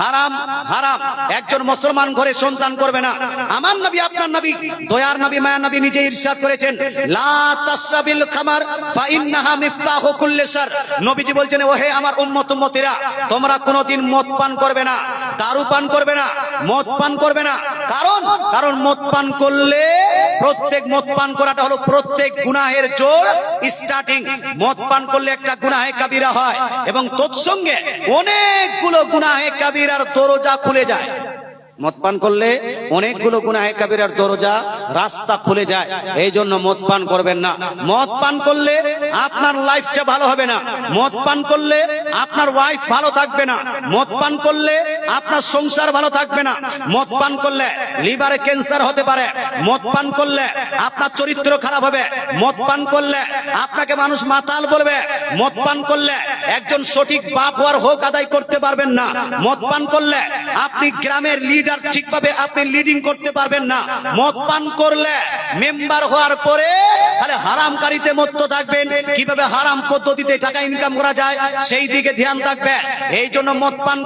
হারাম হারাম। একজন মুসলমান ঘরে সন্তান করবে না। আমার নবী, আপনার নবী, দয়ার নবী, মায়া নবী নিজে ইরশাদ করেছেন। লা তাসরাবিল খামার ফা ইন্নাহা মিফতাহু কুল্লি শার। নবীজি বলছেন, ওহে আমার উম্মত, উম্মতিরা, তোমরা কোনোদিন মদ পান করবে না, দারু পান করবে না, মদ পান করবে না। কারণ কারণ মদ পান করলে প্রত্যেক মদ পান করাটা হলো প্রত্যেক গুনাহের জোর স্টার্টিং মদ পান করলে একটা গুনাহে কাবিরা হয় এবং তৎসঙ্গে অনেকগুলো গুনাহে কাবিরার দরজা খুলে যায়। মদ পান করলে অনেকগুলো গুনাহে কাবিরার দরজা, রাস্তা খুলে যায়। এই জন্য মদ পান করবেন না। মদ পান করলে আপনার লাইফটা ভালো হবে না। মদ পান করলে আপনার ওয়াইফ ভালো থাকবে না। মদ পান করলে আপনার সংসার ভালো থাকবে না। মদ পান করলে লিভারে ক্যান্সার হতে পারে। মদ পান করলে আপনার চরিত্র খারাপ হবে। মদ পান করলে আপনাকে মানুষ মাতাল বলবে। মদ পান করলে একজন সঠিক বাপ হওয়ার হোক আদায় করতে পারবেন না। মদ পান করলে আপনি গ্রামের লিডার ঠিকভাবে আপনি লিডিং করতে পারবেন না। মদ পান করলে মেম্বার হওয়ার পরে তাহলে হারামকারীতে মত্ত থাকবেন। কীভাবে হারাম পদ্ধতিতে টাকা ইনকাম করা যায়, সেই দিকে ধ্যান থাকবে। এই জন্য মদ পান